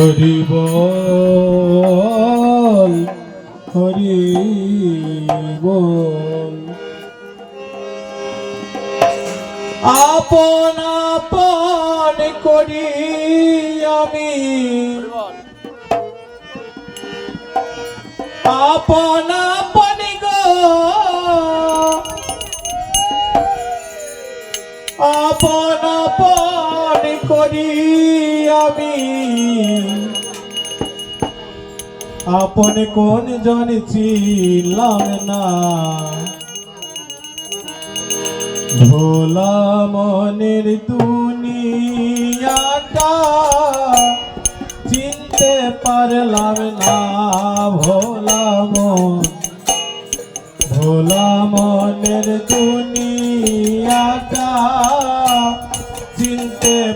হরি বল হরি বল আপন আপন করি আমি। আপন আপন গো। আপন আপন করি আমি। আপন কোন জন না। ভোলা মনের দুনিয়াটা চিনতে পারলাম না। ভোলা মন, ভোলা মনের দুনিয়াটা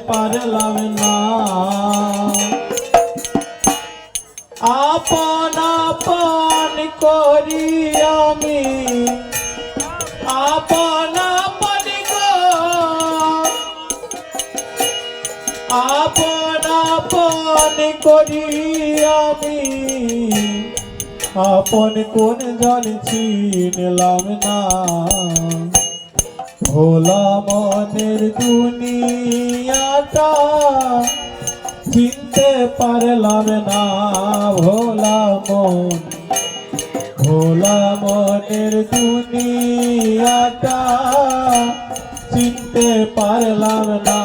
পারলাম না। আপন আপন করি আমি। আপন আপন আপন আপন করি আমি। আপন কোন জন চিনলাম না। ভোলা মনের দুনিয়াটা চিনতে পারলাম না ভোলা মন। ভোলা মনের দুনিয়াটা চিনতে পারলাম না।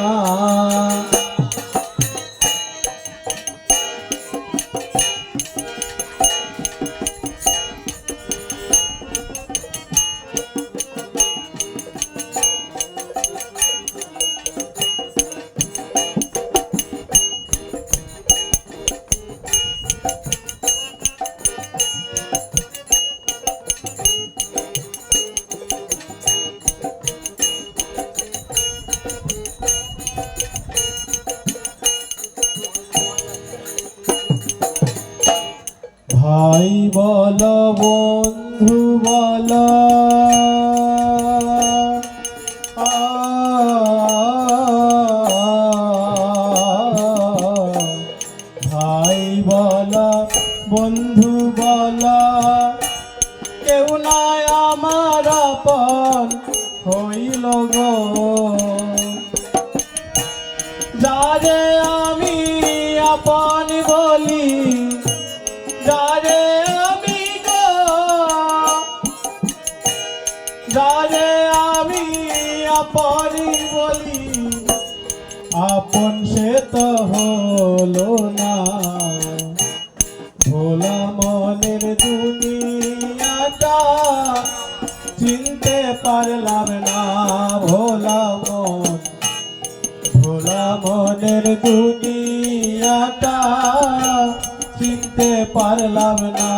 ভাই বল বন্ধু বল। ভাই বল বন্ধু যারে আমি আপন বলি, আপন সে তো হলো না। ভোলা মনের দুনিয়াটা চিনতে পারলাম না, ভোলা মন। ভোলা মনের দুনিয়াটা চিনতে পারলাম না।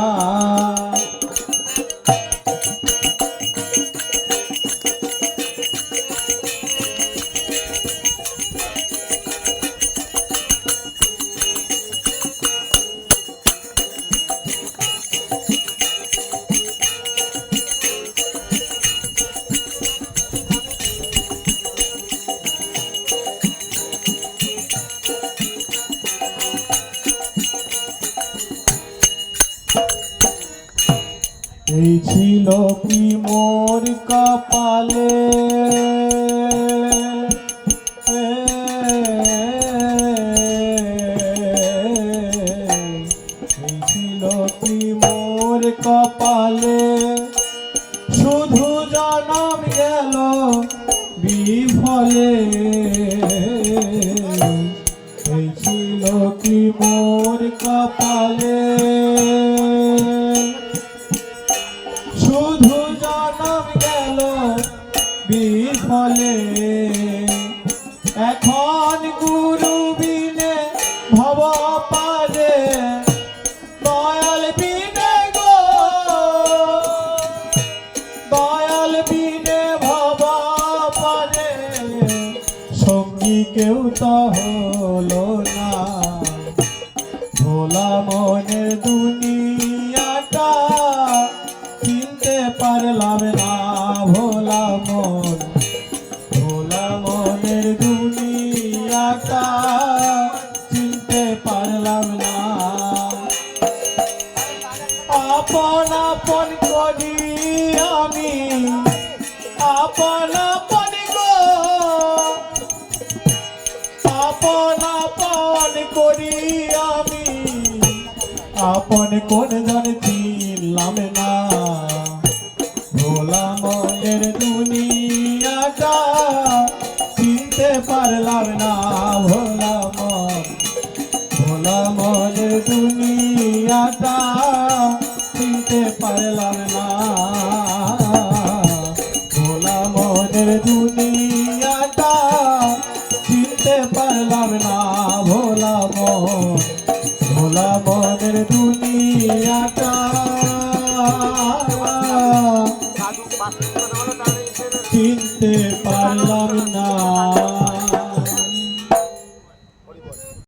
এই কি মোর কপালে। এই কি মোর কপালে। শুধু জনম গেল বিফলে। এই ছিল কি মোর কপালে। কেউ তো হলো না। ভোলা মনে দুনিয়াটা চিনতে পারলাম না, ভোলা মন। ভোলা মনের দুনিয়াটা চিনতে পারলাম না। আপন আপন করি আমি, আপন আপন আপন করি আমি। আপন কোন জন চিনলাম না। ভোলা মনের দুনিয়াটা চিনতে পারলাম না। ভোলা মন ভোলা মনের দুনিয়াটা চিনতে পারলাম না।